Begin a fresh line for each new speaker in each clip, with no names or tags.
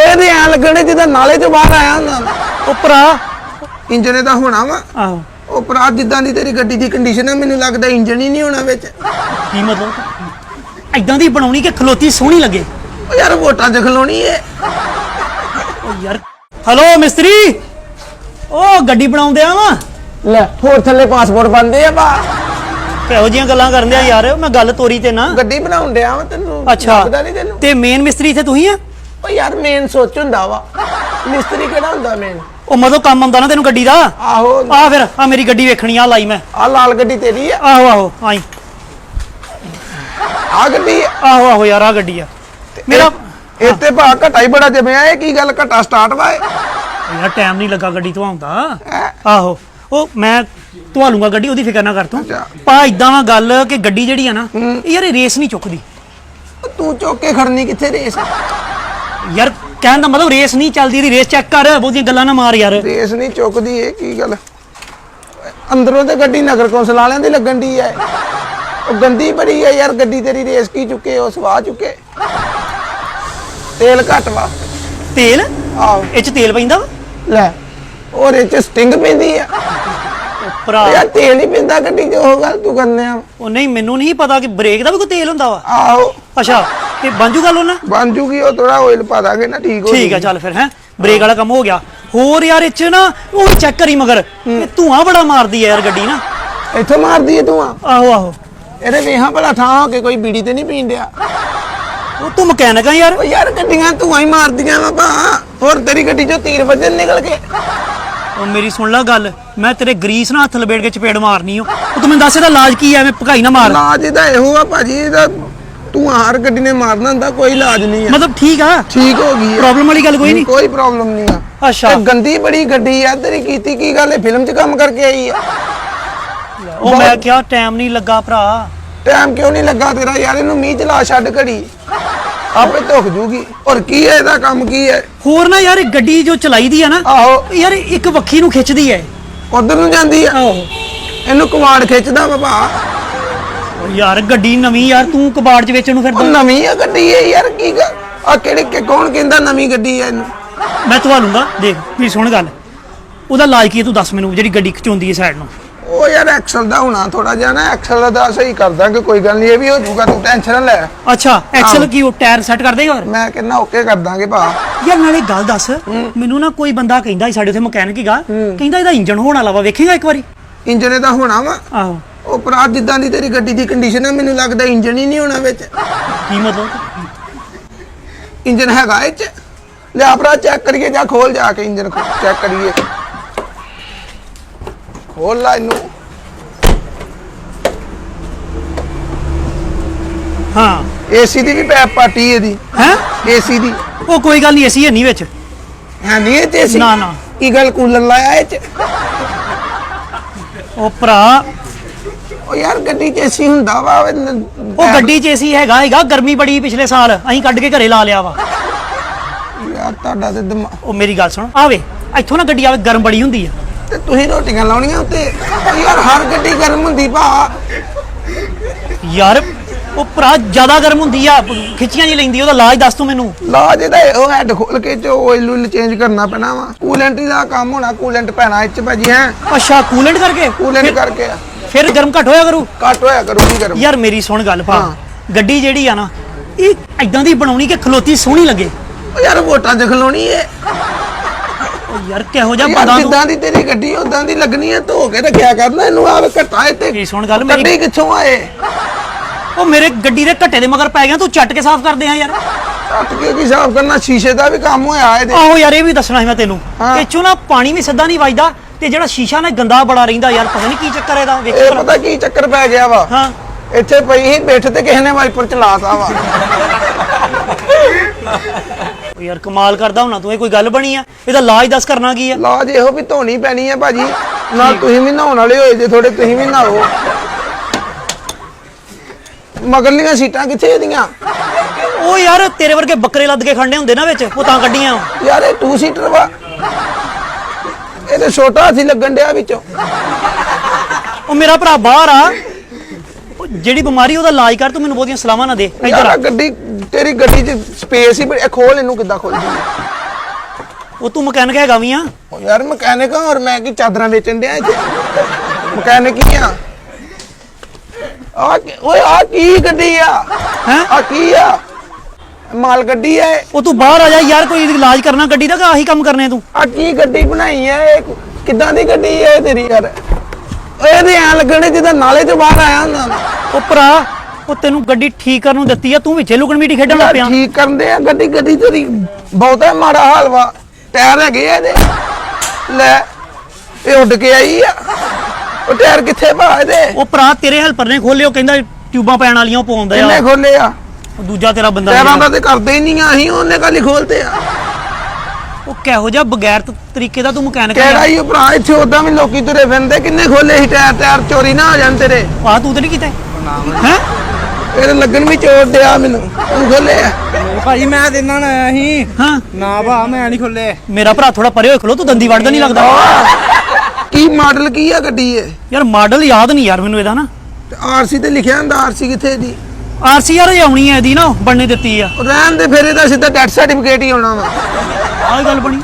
ਇਹਦੇ ਐ ਲੱਗਣੇ ਜਿੱਦਾਂ ਨਾਲੇ ਚੋਂ ਬਾਹਰ ਆਇਆ ਹੁੰਦਾ।
ਉਹ ਭਰਾ।
ਇੰਜਣ ਇਹਦਾ ਹੋਣਾ ਵਾ।
ਆਹੋ।
ਉਹ ਭਰਾ ਜਿੱਦਾਂ ਦੀ ਤੇਰੀ ਗੱਡੀ ਦੀ ਕੰਡੀਸ਼ਨ ਹੈ ਮੈਨੂੰ ਲੱਗਦਾ ਇੰਜਣ ਹੀ ਨਹੀਂ ਹੋਣਾ ਵਿੱਚ।
ਕੀ ਮਤਲਬ? ਐਦਾਂ ਦੀ ਬਣਾਉਣੀ ਕਿ ਖਲੋਤੀ ਸੋਹਣੀ ਲੱਗੇ?
ਉਹ ਯਾਰ ਵੋਟਾਂ 'ਚ ਖਲੋਣੀ ਏ।
ਉਹ ਯਾਰ। ਹਲੋ ਮਿਸਤਰੀ। ਉਹ ਗੱਡੀ ਬਣਾਉਂਦੇ ਆ ਵਾ।
ਲੈ ਹੋਰ ਥੱਲੇ ਪਾਸਪੋਰਟ ਬੰਦੇ ਆ ਬਾ
ਕਿਹੋ ਜੀਆਂ ਗੱਲਾਂ ਕਰਦੇ ਆ ਯਾਰ ਮੈਂ ਗੱਲ ਤੋਰੀ ਤੇ ਨਾ।
ਗੱਡੀ ਬਣਾਉਣ ਡਿਆ ਵਾ ਤੈਨੂੰ।
ਅੱਛਾ।
ਲੱਗਦਾ ਨਹੀਂ ਤੈਨੂੰ।
ਤੇ ਮੇਨ ਮਿਸਤਰੀ ਇੱਥੇ ਤੂੰ ਹੀ ਆ?
ਉਹ ਯਾਰ ਮੇਨ ਸੋਚ ਹੁੰਦਾ ਵਾ। ਮਿਸਤਰੀ ਕਿਹੜਾ ਹੁੰਦਾ ਮੇਨ
ਉਹ ਮਦੋਂ ਕੰਮ ਆਉਂਦਾ ਨਾ ਤੈਨੂੰ ਗੱਡੀ ਦਾ?
ਆਹੋ।
ਆ ਫਿਰ ਆ ਮੇਰੀ ਗੱਡੀ ਵੇਖਣੀ ਆ ਲਾਈ ਮੈਂ।
ਆ ਲਾਲ ਗੱਡੀ ਤੇਰੀ ਆ।
ਆਹੋ ਆਹੋ ਆਈ।
ਆ ਗੱਡੀ ਆ।
ਆਹੋ ਆਹੋ ਯਾਰ ਆ ਗੱਡੀ ਆ। ਮੇਰਾ
ਇੱਥੇ ਭਾ ਘਟਾ ਹੀ ਬੜਾ ਜਮਿਆ ਇਹ ਕੀ ਗੱਲ ਘਟਾ ਸਟਾਰਟ ਵਾ ਇਹ?
ਯਾਰ ਟਾਈਮ ਨਹੀਂ ਲੱਗਾ ਗੱਡੀ ਧਵਾਉਂਦਾ
ਹੈਂ?
ਆਹੋ। ਉਹ ਮੈਂ ਧਵਾ ਲੂੰਗਾ ਗੱਡੀ ਉਹਦੀ ਫਿਕਰ ਨਾ ਕਰ ਤੂੰ।
ਅੱਛਾ।
ਪਾ ਇਦਾਂ ਵਾ ਗੱਲ ਕਿ ਗੱਡੀ ਜਿਹੜੀ ਆ ਨਾ ਇਹ ਯਾਰ ਇਹ ਰੇਸ ਨਹੀਂ ਚੁੱਕਦੀ।
ਉਹ ਤੂੰ ਚੁੱਕ ਕੇ ਖੜਨੀ ਕਿੱਥੇ ਰੇਸ
ਯਾਰ ਕਹਿਣ ਦਾ ਮਤਲਬ ਰੇਸ ਨਹੀਂ ਚੱਲਦੀ ਇਹਦੀ ਰੇਸ ਚੈੱਕ ਕਰ ਬਹੁਤੀਆਂ ਗੱਲਾਂ ਨਾ ਮਾਰ ਯਾਰ।
ਰੇਸ ਨਹੀਂ ਚੁੱਕਦੀ ਇਹ ਕੀ ਗੱਲ? ਅੰਦਰੋਂ ਤੇ ਗੱਡੀ ਨਗਰ ਕੌਂਸਲ ਵਾਲਿਆਂ ਦੀ ਲੱਗਣ ਦੀ ਐ। ਉਹ ਗੰਦੀ ਬੜੀ ਐ ਯਾਰ ਗੱਡੀ ਤੇਰੀ ਰੇਸ ਕੀ ਚੁੱਕੇ ਉਹ ਸਵਾਹ ਚੁੱਕੇ। ਤੇਲ ਘੱਟ ਵਾ।
ਤੇਲ?
ਆਹੋ।
ਇਹ ਚ ਤੇਲ ਪੈਂਦਾ ਵਾ?
ਲੈ ਔਰ ਇਹ ਚ ਸਟਿੰਗ ਪੈਂਦੀ ਆ
ਭਰਾ।
ਯਾਰ ਤੇਲ ਹੀ ਪੈਂਦਾ ਗੱਡੀ 'ਚ ਉਹ ਗੱਲ ਤੂੰ ਕਰਨੇ ਆ
ਉਹ ਨਹੀਂ ਮੈਨੂੰ ਨਹੀਂ ਪਤਾ ਕਿ ਬ੍ਰੇਕ ਦਾ ਵੀ ਕੋਈ ਤੇਲ ਹੁੰਦਾ ਵਾ।
ਆਹੋ।
ਅੱਛਾ। ਤੇ ਬੰਜੂ ਗੱਲ ਉਹਨਾਂ
ਬਣ ਜੂਗੀ ਉਹ ਥੋੜਾ ਆਇਲ ਪਾ ਦਾਂਗੇ ਨਾ ਠੀਕ ਹੋ
ਠੀਕ ਆ ਚੱਲ ਫਿਰ ਹੈ? ਬ੍ਰੇਕ ਵਾਲਾ ਕੰਮ ਹੋ ਗਿਆ। ਹੋਰ ਯਾਰ ਚ ਨਾ ਉਹ ਚੈੱਕ ਕਰੀ ਮਗਰ। ਇਹ ਧੂਆਂ ਬੜਾ ਮਾਰਦੀ ਆ ਯਾਰ ਗੱਡੀ ਨਾ।
ਇੱਥੋਂ ਮਾਰਦੀ ਏ ਤੂੰ ਆ
ਆਹੋ ਆਹੋ।
ਇਹਦੇ ਵੇਹਾਂ ਭਲਾ ਠਾਂ ਹੋ ਕੇ ਕੋਈ ਬੀੜੀ ਤੇ ਨਹੀਂ ਪੀਣ ਡਿਆ।
ਉਹ ਤੂੰ ਮਕੈਨਿਕ ਆ ਯਾਰ।
ਉਹ ਯਾਰ ਗੱਡੀਆਂ ਧੂਆਂ ਹੀ ਮਾਰਦੀਆਂ ਵਾ ਭਾ। ਹੋਰ ਤੇਰੀ ਗੱਡੀ ਚੋਂ ਤੀਰ ਵੱਜਣ ਨਿਕਲ ਕੇ
ਉਹ ਮੇਰੀ ਸੁਣ ਲੈ ਗੱਲ ਮੈਂ ਤੇਰੇ ਗਰੀਸ ਨਾਲ ਹੱਥ ਲਪੇਟ ਕੇ ਚਪੇੜ ਮਾਰਨੀ ਓ। ਤੂੰ ਮੈਨੂੰ ਦੱਸ ਇਹਦਾ ਇਲਾਜ ਕੀ ਐ ਐਵੇਂ ਭਕਾਈ ਨਾ ਮਾਰ।
ਇਲਾਜ ਇਹਦਾ ਇਹੋ ਆ ਭਾਜੀ ਇਹਦਾ ਤੂੰ ਹਰ ਗੱਡੀ ਨੇ ਮਾਰਨਾ ਹੁੰਦਾ ਕੋਈ ਇਲਾਜ ਨਹੀਂ ਆ।
ਮਤਲਬ ਠੀਕ ਆ?
ਠੀਕ ਹੋ ਗਈ ਆ।
ਪ੍ਰੋਬਲਮ ਵਾਲੀ ਗੱਲ ਕੋਈ ਨਹੀਂ?
ਕੋਈ ਪ੍ਰੋਬਲਮ ਨਹੀਂ ਆ।
ਅੱਛਾ।
ਇਹ ਗੰਦੀ ਬੜੀ ਗੱਡੀ ਆ ਤੇਰੀ ਕੀਤੀ ਕੀ ਗੱਲ ਹੈ ਫਿਲਮ 'ਚ ਕੰਮ ਕਰਕੇ ਆਈ ਆ।
ਉਹ ਮੈਂ ਕਿਹਾ ਟਾਈਮ ਨਹੀਂ ਲੱਗਾ ਭਰਾ।
ਟਾਈਮ ਕਿਉਂ ਨਹੀਂ ਲੱਗਾ ਤੇਰਾ ਯਾਰ? ਇਹਨੂੰ ਮੀਂਹ ਚਲਾ ਛੱਡ ਘੜੀ। ਆਪੇ ਧੁੱਖ ਜੂਗੀ। ਔਰ ਕੀ ਹੈ ਇਹਦਾ ਕੰਮ ਕੀ ਹੈ
ਹੋਰ ਨਾ ਯਾਰ ਇਹ ਗੱਡੀ ਜੋ ਚਲਾਈਦੀ ਆ ਨਾ
ਆਹੋ।
ਯਾਰ ਇੱਕ ਵੱਖੀ ਨੂੰ ਖਿੱਚਦੀ ਐ
ਉਧਰ ਨੂੰ ਜਾਂਦੀ ਆ?
ਆਹੋ।
ਇਹਨੂੰ ਕਵਾੜ ਖਿੱਚਦਾ
ਉਹ ਯਾਰ ਗੱਡੀ ਨਵੀਂ ਯਾਰ ਤੂੰ ਕਬਾੜ 'ਚ ਵੇਚਣ ਨੂੰ
ਉਹ
ਫਿਰਦਾ
ਨਵੀਂ ਆ ਗੱਡੀ ਹੈ ਯਾਰ ਕੀ ਗੱਲ? ਆ ਕਿਹੜੇ ਕਿ ਕੌਣ ਕਹਿੰਦਾ ਨਵੀਂ ਗੱਡੀ ਹੈ ਇਹਨੂੰ?
ਮੈਂ ਧਵਾ ਲੂੰਗਾ ਦੇਖ ਵੀ ਸੁਣ ਗੱਲ। ਉਹਦਾ ਇਲਾਜ ਕੀ ਹੈ ਤੂੰ ਦੱਸ ਮੈਨੂੰ ਜਿਹੜੀ ਗੱਡੀ ਖਿਚਾਉਂਦੀ ਹੈ ਸਾਈਡ ਨੂੰ।
ਉਹ ਯਾਰ ਐਕਸਲ ਦਾ ਹੋਣਾ ਥੋੜਾ ਜਿਹਾ ਨਾ ਐਕਸਲ ਦਾ ਤਾਂ ਸਹੀ ਕਰ ਦਾਂਗੇ ਕੋਈ ਗੱਲ ਨਹੀਂ ਇਹ ਵੀ ਹੋ ਜਾਊਗਾ ਤੂੰ ਟੈਨਸ਼ਨ ਨਾ ਲੈ।
ਅੱਛਾ ਐਕਸਲ ਕੀ ਉਹ ਟਾਇਰ ਸੈੱਟ ਕਰ ਦੇਗਾ
ਮੈਂ ਕਹਿੰਦਾ ਓਕੇ ਕਰ ਦਾਂਗੇ ਭਾ।
ਯਾਰ ਨਾਲੇ ਗੱਲ ਦੱਸ ਮੈਨੂੰ ਨਾ ਕੋਈ ਬੰਦਾ ਕਹਿੰਦਾ ਸੀ ਸਾਡੇ ਉੱਥੇ ਮਕੈਨਿਕ ਹੀਗਾ ਕਹਿੰਦਾ ਇਹਦਾ ਇੰਜਨ ਹੋਣ ਵਾਲਾ ਵਾ ਵੇਖੇਗਾ ਇੱਕ ਵਾਰੀ?
ਇੰਜਨ ਇਹਦਾ ਹੋਣਾ ਵਾ।
ਆਹੋ।
ਉਹ ਭਰਾ ਜਿੱਦਾਂ ਦੀ ਤੇਰੀ ਗੱਡੀ ਦੀ ਕੰਡੀਸ਼ਨ ਹੈ ਮੈਨੂੰ ਲੱਗਦਾ ਇੰਜਨ ਹੀ ਨਹੀਂ ਹੋਣਾ ਵਿੱਚ।
ਕੀ ਮਤਲਬ?
ਇੰਜਨ ਹੈਗਾ ਇਹ ਚ। ਲਿਆ ਭਰਾ ਚੈੱਕ ਕਰੀਏ ਜਾਂ ਖੋਲ ਜਾ ਕੇ ਇੰਜਨ ਚੈੱਕ ਕਰੀਏ। ਖੋਲ ਲਾ ਇਹਨੂੰ।
ਹਾਂ।
ਏਸੀ ਦੀ ਵੀ ਪੈਪ ਪਾਟੀ ਇਹਦੀ।
ਹੈ?
ਏਸੀ ਦੀ।
ਉਹ ਕੋਈ ਗੱਲ ਨਹੀਂ ਅਸੀਂ ਹੈ ਨਹੀਂ ਵਿੱਚ।
ਹੈ ਨਹੀਂ ਇਹ ਚ ਏਸੀ
ਨਾ, ਨਾ।
ਕੀ ਗੱਲ ਕੂਲਰ ਲਾਇਆ ਇਹ ਚ?
ਉਹ ਭਰਾ
ਉਹ ਯਾਰ ਗੱਡੀ ਚ ਏਸੀ ਹੁੰਦਾ ਵਾ ਉਹ ਨ-
ਉਹ ਗੱਡੀ 'ਚ ਏਸੀ ਹੈਗਾ ਹੈਗਾ ਗਰਮੀ ਬੜੀ ਪਿਛਲੇ ਸਾਲ ਅਸੀਂ ਕੱਢ ਕੇ ਘਰੇ ਲਾ ਲਿਆ ਵਾ।
ਯਾਰ ਤੁਹਾਡਾ ਤੇ ਦਿਮਾ
ਉਹ ਮੇਰੀ ਗੱਲ ਸੁਣ ਆਵੇ ਇੱਥੋਂ ਨਾ ਗੱਡੀ ਆਵੇ ਗਰਮ ਬੜੀ ਹੁੰਦੀ ਆ।
ਤੇ ਤੁਸੀਂ ਰੋਟੀਆਂ ਲਾਉਣੀਆਂ ਉੱਤੇ? ਉਹ ਯਾਰ ਹਰ ਗੱਡੀ ਗਰਮ ਹੁੰਦੀ ਭਾ।
ਯਾਰ ਉਹ ਭਰਾ ਜ਼ਿਆਦਾ ਗਰਮ ਹੁੰਦੀ ਆ ਖਿੱਚੀਆਂ ਨਹੀਂ ਲੈਂਦੀ ਉਹਦਾ ਇਲਾਜ ਦੱਸ ਤੂੰ ਮੈਨੂੰ।
ਲਾਜ ਇਹਦਾ ਉਹ ਹੈਡ ਖੋਲ ਕੇ ਚ ਆਇਲ ਨੂੰ ਚੇਂਜ ਕਰਨਾ ਪੈਣਾ ਵਾ। ਕੂਲੈਂਟ ਦਾ ਕੰਮ ਹੋਣਾ ਕੂਲੈਂਟ ਪੈਣਾ ਇੱਚ ਭਾਜੀ ਹੈ।
ਅੱਛਾ ਕੂਲੈਂਟ ਕਰਕੇ?
ਕੂਲੈਂਟ ਕਰਕੇ।
ਫਿਰ ਗਰਮ ਘਟ ਹੋਇਆ ਕਰੂ?
ਘੱਟ ਹੋਇਆ ਕਰੂਗੀ ਗਰਮ
ਯਾਰ ਮੇਰੀ ਸੁਣ ਗੱਲ ਭਾ। ਗੱਡੀ ਜਿਹੜੀ ਆ ਨਾ ਇਹ ਐਦਾਂ ਦੀ ਬਣਾਉਣੀ ਕਿ ਖਲੋਤੀ ਸੋਹਣੀ ਲੱਗੇ।
ਉਹ ਯਾਰ ਵੋਟਾਂ 'ਚ ਖਲੋਣੀ ਏ।
ਉਹ ਯਾਰ ਕਿਹੋ ਜਿਹਾ
ਯਾਰ
ਬੰਦਾ ਤੂੰ?
ਜਿੱਦਾਂ ਦੀ ਤੇਰੀ ਗੱਡੀ ਉਦਾਂ ਦੀ ਲੱਗਣੀ ਹੈ ਧੋ ਕੇ ਰੱਖਿਆ ਕਰਨਾ ਇਹਨੂੰ ਆਵੇ ਘਟਾ ਇੱਥੇ
ਮੇਰੀ ਸੁਣ ਗੱਲ ਮੇਰੀ
ਗੱਡੀ ਕਿੱਥੋਂ ਆਏ
ਉਹ ਮੇਰੇ ਗੱਡੀ ਦੇ ਘੱਟੇ ਦੇ ਮਗਰ ਪੈ ਗਿਆ ਤੂੰ ਚੱਟ ਕੇ ਸਾਫ਼ ਕਰਦੇ ਆ ਯਾਰ।
ਕੱਟ ਕੇ ਕੀ ਸਾਫ਼ ਕਰਨਾ? ਸ਼ੀਸ਼ੇ ਦਾ ਵੀ ਕੰਮ ਹੋਇਆ ਇਹਦੇ।
ਆਹੋ ਯਾਰ ਇਹ ਵੀ ਦੱਸਣਾ ਸੀ ਮੈਂ ਤੈਨੂੰ।
ਹਾਂ।
ਇਹ ਚੋਂ ਨਾ ਪਾਣੀ ਵੀ ਸਿੱਧਾ ਨਹੀਂ ਵੱਜਦਾ ਤੇ ਜਿਹੜਾ ਸ਼ੀਸ਼ਾ ਨਾ ਗੰਦਾ ਬੜਾ ਰਹਿੰਦਾ ਯਾਰ ਪਤਾ ਨਹੀਂ ਕੀ ਚੱਕਰ ਇਹਦਾ ਵੇਖੀ
ਇਹ
ਭਲਾ।
ਪਤਾ ਕੀ ਚੱਕਰ ਪੈ ਗਿਆ ਵਾ?
ਹਾਂ।
ਇੱਥੇ ਪਈ ਸੀ ਬੈਠ ਤੇ ਕਿਸੇ ਨੇ ਵਾਈਪਰ ਚਲਾਤਾ ਵਾ।
ਉਹ ਯਾਰ ਕਮਾਲ ਕਰਦਾ ਹੁਣਾ ਤੂੰ ਇਹ ਕੋਈ ਗੱਲ ਬਣੀ ਆ? ਇਹਦਾ ਇਲਾਜ ਦੱਸ ਕਰਨਾ ਕੀ ਆ?
ਲਾਜ ਇਹੋ ਵੀ ਧੋਣੀ ਪੈਣੀ ਹੈ ਭਾਜੀ। ਨਾਲ ਤੁਸੀਂ ਵੀ ਨਹਾਉਣ ਵਾਲੇ ਹੋਏ ਜੇ ਥੋੜੇ ਤੁਸੀਂ ਵੀ ਨਹਾਓ। ਮਗਰਲੀਆਂ ਸੀਟਾਂ ਕਿੱਥੇ ਇਹਦੀਆਂ?
ਉਹ ਯਾਰ ਤੇਰੇ ਵਰਗੇ ਬੱਕਰੇ ਲੱਦ ਕੇ ਖੜਨੇ ਹੁੰਦੇ ਨਾ ਵਿੱਚ ਉਹ ਤਾਂ ਕੱਢੀਆਂ।
ਯਾਰ ਇਹ ਟੂ ਸੀਟਰ ਵਾ। ਇਹ ਤੇ ਛੋਟਾ ਸੀ ਲੱਗਣ ਡਿਆ ਵਿੱਚੋਂ।
ਉਹ ਮੇਰਾ ਭਰਾ ਬਾਹਰ ਆ। ਉਹ ਜਿਹੜੀ ਬਿਮਾਰੀ ਉਹਦਾ ਇਲਾਜ ਕਰ ਤੂੰ ਮੈਨੂੰ ਬਹੁਤੀਆਂ ਸਲਾਹਾਂ ਨਾ ਦੇ। ਇੱਧਰ
ਯਾਰ
ਆ।
ਆਹ ਗੱਡੀ ਤੇਰੀ ਗੱਡੀ 'ਚ ਸਪੇਸ ਹੀ ਬੜੀ ਇਹ ਖੋਲ ਇਹਨੂੰ ਕਿੱਦਾਂ ਖੋਲਦੀ
ਉਹ ਤੂੰ ਮਕੈਨਿਕ ਹੈਗਾ ਵੀ ਆ।
ਓ ਯਾਰ ਮਕੈਨਿਕ ਔਰ ਮੈਂ ਕੀ ਚਾਦਰਾਂ ਵੇਚਣ ਡਿਆ ਇੱਥੇ? ਮਕੈਨਿਕ ਹੀ ਆ। ਆ ਕੀ- ਓਏ ਆ ਕੀ ਗੱਡੀ ਆ?
ਹੈ?
ਆ ਕੀ ਆ? ਮਾਲ ਗੱਡੀ ਐ।
ਉਹ ਤੂੰ ਬਾਹਰ ਆ ਜਾ ਯਾਰ ਕੋਈ ਇਲਾਜ ਕਰਨਾ ਗੱਡੀ ਦਾ ਕਿ ਆਹੀ ਕੰਮ ਕਰਨੇ ਤੂੰ?
ਆ ਕੀ ਗੱਡੀ ਬਣਾਈ ਐ? ਇਹ ਕਿੱਦਾਂ ਦੀ ਗੱਡੀ ਐ ਤੇਰੀ ਯਾਰ? ਇਹਦੇ ਐ ਲੱਗਣੇ ਜਿੱਦਾਂ ਨਾਲੇ ਤੋਂ ਬਾਹਰ ਆਇਆ ਹੁੰਦਾ।
ਉਹ ਭਰਾ ਉਹ ਤੈਨੂੰ ਗੱਡੀ ਠੀਕ ਕਰਨ ਨੂੰ ਦਿੱਤੀ ਆ ਤੂੰ ਵਿੱਚੇ ਲੁਕਣ ਮੀਟੀ ਖੇਡਣ ਲੱਗ ਪਿਆ।
ਠੀਕ ਕਰਦੇ ਆ ਗੱਡੀ ਗੱਡੀ ਤੇਰੀ ਬਹੁਤਾ ਮਾੜਾ ਹਾਲ ਵਾ। ਟਾਇਰ ਹੈਗੇ ਆ ਇਹਦੇ। ਲੈ ਇਹ ਉੱਡ ਕੇ ਆਈ ਆ। ਉਹ ਟਾਇਰ ਕਿੱਥੇ ਭਾ ਇਹਦੇ?
ਉਹ ਭਰਾ ਤੇਰੇ ਹੈਲਪਰ ਨੇ ਖੋਲਿਓ ਕਹਿੰਦਾ ਟਿਊਬਾਂ ਪੈਣ ਵਾਲੀਆਂ ਪਾਉਂਦਾ
ਕਿੰਨੇ
ਆ
ਖੋਲੇ ਆ?
ਉਹ ਦੂਜਾ ਤੇਰਾ ਬੰਦਾ ਜਿਹੜਾ-
ਦਾ ਤੇ ਕਰਦੇ ਹੀ ਨਹੀਂ ਆ ਅਸੀਂ ਉਹਨੇ ਕਾਲੀ ਖੋਲਤੇ ਆ।
ਉਹ ਕਿਹੋ ਜਿਹਾ ਬਗੈਰ ਤ- ਤਰੀਕੇ ਦਾ ਤੂੰ ਮਕੈਨਿਕ
ਕਿਹੜਾ ਹੀ ਉਹ ਭਰਾ ਇੱਥੇ ਉਦਾਂ ਵੀ ਲੋਕੀ ਤੁਰੇ ਫਿਰਦੇ ਕਿੰਨੇ ਖੋਲੇ ਸੀ ਟਾਇਰ ਟਾਇਰ ਚੋਰੀ ਨਾ ਹੋ ਜਾਣ ਤੇਰੇ।
ਆ ਤੂੰ ਤੇ ਨਹੀਂ ਕੀਤਾ? ਹੈ?
ਇਹਦੇ ਲੱਗਣ ਵੀ ਚੋਰ ਦਿਆ ਮੈਨੂੰ ਤੂੰ ਖੋਲੇ ਆ।
ਭਾਜੀ ਮੈਂ ਇਹਨਾਂ ਨਾਲ ਆਇਆ ਸੀ।
ਹਾਂ।
ਨਾ ਭਾ ਮੈਂ ਨਹੀਂ ਖੁੱਲੇ
ਮੇਰਾ ਭਰਾ ਥੋੜਾ ਪਰੇ ਹੋਏ ਖਲੋ ਤੂੰ ਦੰਦੀ ਵੜਦਾ ਨਹੀਂ ਲੱਗਦਾ।
ਕੀ ਮਾਡਲ ਕੀ ਆ ਗੱਡੀ ਇਹ?
ਯਾਰ ਮਾਡਲ ਯਾਦ ਨਹੀਂ ਯਾਰ ਮੈਨੂੰ ਇਹਦਾ ਨਾ।
ਆਰਸੀ ਤੇ ਲਿਖਿਆ ਹੁੰਦਾ ਆਰਸੀ ਕਿੱਥੇ ਦੀ?
ਆਰਸੀ ਯਾਰ ਇਹ ਆਉਣੀ ਹੈ ਇਹਦੀ ਨਾ ਬਣਨੇ ਦਿੱਤੀ ਆ।
ਉਹ ਰਹਿਣ ਦੇ ਫਿਰ ਇਹਦਾ ਸਿੱਧਾ ਡੈਥ ਸਰਟੀਫਿਕੇਟ ਹੀ ਆਉਣਾ ਵਾ।
ਆਹ ਗੱਲ ਬਣੀ।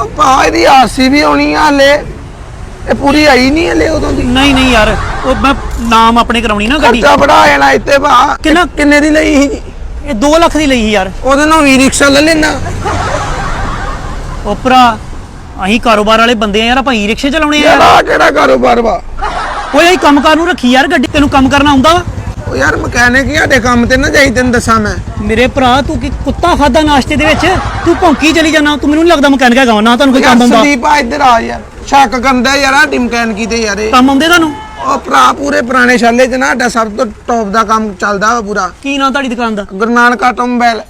ਉਹ ਭਾ ਇਹਦੀ ਆਰਸੀ ਵੀ ਆਉਣੀ ਆ ਹਲੇ। ਇਹ ਪੂਰੀ ਆਈ ਨਹੀਂ ਹਲੇ ਉਦੋਂ ਦੀ।
ਨਹੀਂ ਨਹੀਂ ਯਾਰ ਉਹ ਮੈਂ ਨਾਮ ਆਪਣੇ ਕਰਾਉਣੀ ਨਾ ਗੱਡੀ।
ਖਰਚਾ ਬੜਾ ਆ ਜਾਣਾ ਇੱਥੇ ਭਾ।
ਕਿੰਨਾ?
ਕਿੰਨੇ ਦੀ ਲਈ ਸੀ?
ਇਹ 2 ਲੱਖ ਦੀ ਲਈ ਸੀ ਯਾਰ।
ਉਹਦੇ ਨਾਲ ਵੀ ਰਿਕਸ਼ਾ ਲੈ ਲੈਣਾ
ਉਹ ਭਰਾ ਅਸੀਂ ਕਾਰੋਬਾਰ ਵਾਲੇ ਬੰਦੇ ਆ ਯਾਰ ਆਪਾਂ ਈ ਰਿਕਸ਼ੇ ਚਲਾਉਣੇ ਆ
ਯਾਰ
ਯਾਰ।
ਆਹ ਕਿਹੜਾ ਕਾਰੋਬਾਰ ਵਾ?
ਓਏ ਅਸੀਂ ਕੰਮਕਾਰ ਨੂੰ ਰੱਖੀ ਯਾਰ ਗੱਡੀ ਤੈਨੂੰ ਕੰਮ ਕਰਨਾ ਆਉਂਦਾ ਵਾ।
ਉਹ ਯਾਰ ਮਕੈਨਿਕ ਹੀ ਸਾਡੇ ਕੰਮ ਤੇ ਨਾ ਜਾਈ ਤੈਨੂੰ ਦੱਸਾਂ ਮੈਂ।
ਮੇਰੇ ਭਰਾ ਤੂੰ ਕੀ ਕੁੱਤਾ ਖਾਦਾ ਨਾਸ਼ਤੇ ਦੇ ਵਿੱਚ? ਤੂੰ ਭੌਂਕੀ ਚਲੀ ਜਾਣਾ ਤੂੰ ਮੈਨੂੰ ਨਹੀਂ ਲੱਗਦਾ ਮਕੈਨਿਕ ਹੈਗਾ ਨਾ ਤੁਹਾਨੂੰ ਕੋਈ ਕੰਮ ਆਉਂਦਾ।
ਸੰਦੀਪ ਆ ਇੱਧਰ ਆ ਯਾਰ ਸ਼ੱਕ ਕਰਦਾ ਯਾਰ ਆ ਮਕੈਨਿਕੀ ਤੇ ਯਾਰ
ਕੰਮ ਆਉਂਦੇ ਤੁਹਾਨੂੰ?
ਉਹ ਭਰਾ ਪੂਰੇ ਪੁਰਾਣੇ ਛਾਲੇ ਚ ਨਾ ਸਾਡਾ ਸਭ ਤੋਂ ਟੌਪ ਦਾ ਕੰਮ ਚੱਲਦਾ ਵਾ ਪੂਰਾ।
ਕੀ ਨਾਂ ਤੁਹਾਡੀ ਦੁਕਾਨ ਦਾ?
ਗੁਰੂ ਨਾਨਕ ਆਟੋਮੋਬਾਈਲ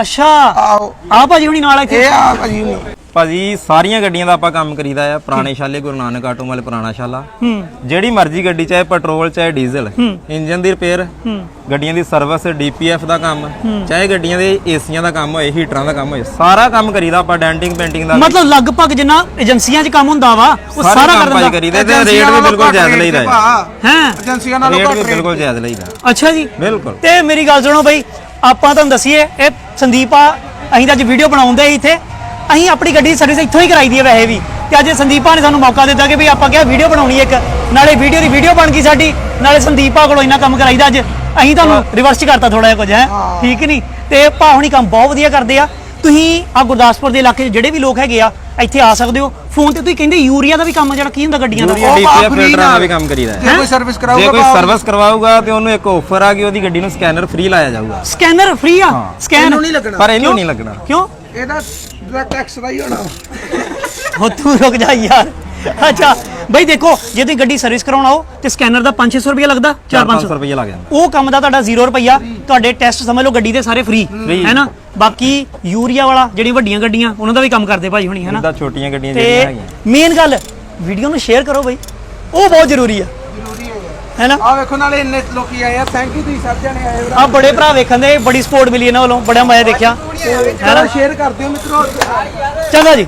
ਅੱਛਾ।
ਆਓ
ਆ ਭਾਜੀ ਹੁਣੀ ਨਾਲ ਇੱਥੇ।
ਇਹ ਆ ਭਾਜੀ ਨੂੰ
ਭਾਜੀ ਸਾਰੀਆਂ ਗੱਡੀਆਂ ਦਾ ਆਪਾਂ ਕੰਮ ਕਰੀਦਾ ਆ ਪੁਰਾਣੇ ਸ਼ਾਲੇ ਗੁਰੂ ਨਾਨਕ ਆਟੋ ਵਾਲੇ ਪੁਰਾਣਾ ਸ਼ਾਲਾ
ਹੂੰ।
ਜਿਹੜੀ ਮਰਜ਼ੀ ਗੱਡੀ ਚਾਹੇ ਪੈਟਰੋਲ ਚਾਹੇ ਡੀਜ਼ਲ ਇੰਜਨ ਦੀ ਰਿਪੇਅਰ ਗੱਡੀਆਂ ਦੀ ਸਰਵਿਸ ਡੀਪੀਐਫ ਦਾ ਕੰਮ ਚਾਹੇ ਗੱਡੀਆਂ ਦੇ ਏਸੀਆਂ ਦਾ ਕੰਮ ਹੋਏ ਹੀਟਰਾਂ ਦਾ ਕੰਮ ਹੋਏ ਸਾਰਾ ਕੰਮ ਕਰੀਦਾ ਆਪਾਂ ਡੈਂਟਿੰਗ ਪੇਂਟਿੰਗ ਦਾ।
ਮਤਲਬ ਲਗਭਗ ਜਿੰਨਾ ਏਜੰਸੀਆਂ 'ਚ ਕੰਮ ਹੁੰਦਾ ਵਾ ਉਹ
ਸਾਰੇ
ਕਰ ਦਿੰਦਾ
ਕਰੀਦੇ ਤੇ ਰੇਟ ਵੀ ਬਿਲਕੁਲ ਜਾਇਜ਼ ਲਈਦਾ ਹੈ।
ਹੈ?
ਏਜੰਸੀਆਂ ਨਾਲੋਂ
ਰੇਟ
ਘੱਟ
ਵੀ
rate
ਬਿਲਕੁਲ ਜਾਇਜ਼ ਲਈਦਾ
ਅੱਛਾ ਜੀ।
ਬਿਲਕੁਲ।
ਤੇ ਮੇਰੀ ਗੱਲ ਸੁਣੋ ਬਈ ਆਪਾਂ ਤੁਹਾਨੂੰ ਦਸੀਏ ਇਹ ਸੰਦੀਪ ਆ ਅਸੀਂ ਤਾਂ ਅੱਜ ਵੀਡੀਓ ਬਣਾਉਂਦੇ ਇੱਥੇ। ਅਸੀਂ ਆਪਣੀ ਗੱਡੀ ਦੀ ਸਰਵਿਸ ਇੱਥੋਂ ਹੀ ਕਰਾਈ ਦੀ ਹੈ ਵੈਸੇ ਵੀ। ਤੇ ਅੱਜ ਸੰਦੀਪਾ ਨੇ ਸਾਨੂੰ ਮੌਕਾ ਦਿੱਤਾ ਕਿ ਵੀ ਆਪਾਂ ਕਿਹਾ ਵੀਡੀਓ ਬਣਾਉਣੀ ਇੱਕ। ਨਾਲੇ ਵੀਡੀਓ ਦੀ ਵੀਡੀਓ ਬਣ ਗਈ ਸਾਡੀ। ਨਾਲੇ ਸੰਦੀਪਾ ਕੋਲੋਂ ਇੰਨਾ ਕੰਮ ਕਰਾਈਦਾ ਅੱਜ। ਅਸੀਂ ਤੁਹਾਨੂੰ ਰਿਵਰਸ ਕਰਤਾ ਥੋੜਾ ਜਿਹਾ ਕੁਝ ਹੈ। ਠੀਕ ਨਹੀਂ? ਤੇ ਭਾ ਹੁਣੀ ਕੰਮ ਬਹੁਤ ਵਧੀਆ ਕਰਦੇ ਆ। ਤੁਸੀਂ ਆ ਗੁਰਦਾਸਪੁਰ ਦੇ ਇਲਾਕੇ 'ਚ ਜਿਹੜੇ ਵੀ ਲੋਕ ਹੈਗੇ ਆ ਇੱਥੇ ਆ ਸਕਦੇ ਹੋ। ਫੋਨ ਤੇ ਤੁਸੀਂ ਕਹਿੰਦੇ ਯੂਰੀਆ ਦਾ ਵੀ ਕੰਮ ਜਿਹੜਾ ਕੀ ਹੁੰਦਾ ਗੱਡੀਆਂ ਦਾ?
ਯੂਰੀਆ
free
ਫਿਲਟਰਾਂ ਦਾ। ਵੀ ਕੰਮ ਕਰੀਦਾ ਹੈ।
ਜੇ ਕੋਈ ਸਰਵਿਸ
ਜੇ
ਕਰਾਊਗਾ
ਕੋਈ
ਭਾਅ,
ਸਰਵਿਸ ਕਰਵਾਊਗਾ ਤੇ ਉਹਨੂੰ ਇੱਕ ਆਫਰ ਆ ਗਈ ਉਹਦੀ ਗੱਡੀ ਨੂੰ ਸਕੈਨਰ ਫ੍ਰੀ ਲਾਇਆ ਜਾਊਗਾ।
ਸਕੈਨਰ ਫ੍ਰੀ ਆ? ਸਕੈਨ
ਇਹਨੂੰ ਨਹੀਂ ਲੱਗਣਾ।
ਪਰ ਇਹਨੂੰ ਨਹੀਂ ਲੱਗਣਾ।
ਕਿਉਂ?
ਇਹਦਾ ਡਾਇਰੈਕਟ ਐਕਸਰਾ ਹੀ ਹੋਣਾ
ਹੋ ਤੂੰ ਰੁਕ ਜਾ ਯਾਰ। ਅੱਛਾ ਬਈ ਦੇਖੋ ਜੇ ਤੁਸੀਂ ਗੱਡੀ ਸਰਵਿਸ ਕਰਾਉਣ ਆਓ ਤੇ ਸਕੈਨਰ ਦਾ 5-600 ਰੁਪਏ ਲੱਗਦਾ
400
4-500
ਰੁਪਏ ਲੱਗ ਜਾਂਦਾ।
ਉਹ ਕੰਮ ਦਾ ਤੁਹਾਡਾ 0 ਰੁਪਈਆ ਤੁਹਾਡੇ ਟੈਸਟ ਸਮਝ ਲਓ ਗੱਡੀ ਦੇ ਸਾਰੇ ਫ੍ਰੀ। ਹੈ ਨਾ? ਬਾਕੀ ਯੂਰੀਆ ਵਾਲਾ ਜਿਹੜੀਆਂ ਵੱਡੀਆਂ ਗੱਡੀਆਂ ਉਹਨਾਂ ਦਾ ਵੀ ਕੰਮ ਕਰਦੇ ਭਾਈ ਹੁਣੀ ਹੈ ਨਾ?
ਜਿੱਦਾਂ ਛੋਟੀਆਂ ਗੱਡੀਆਂ ਜਿਹੜੀਆਂ ਹੈਗੀਆਂ।
ਮੇਨ ਗੱਲ ਵੀਡੀਓ ਨੂੰ ਸ਼ੇਅਰ ਕਰੋ ਬਈ। ਉਹ ਬਹੁਤ ਜ਼ਰੂਰੀ ਆ। ਹੈ ਨਾ
ਆ ਵੇਖੋ ਨਾਲੇ ਇੰਨੇ ਲੋਕੀ ਆਏ ਆ ਥੈਂਕ ਯੂ ਤੁਸੀਂ ਸਭ ਜਣੇ ਆਏ
ਆ ਬੜੇ ਭਰਾ ਵੇਖਣ ਦੇ ਬੜੀ ਸਪੋਰਟ ਮਿਲੀ ਇਹਨਾਂ ਵੱਲੋਂ ਬੜਾ ਮਜ਼ਾ ਦੇਖਿਆ।
ਚਲੋ ਸ਼ੇਅਰ ਕਰ ਦਿਓ ਮਿੱਤਰੋ।
ਚੰਗਾ ਜੀ।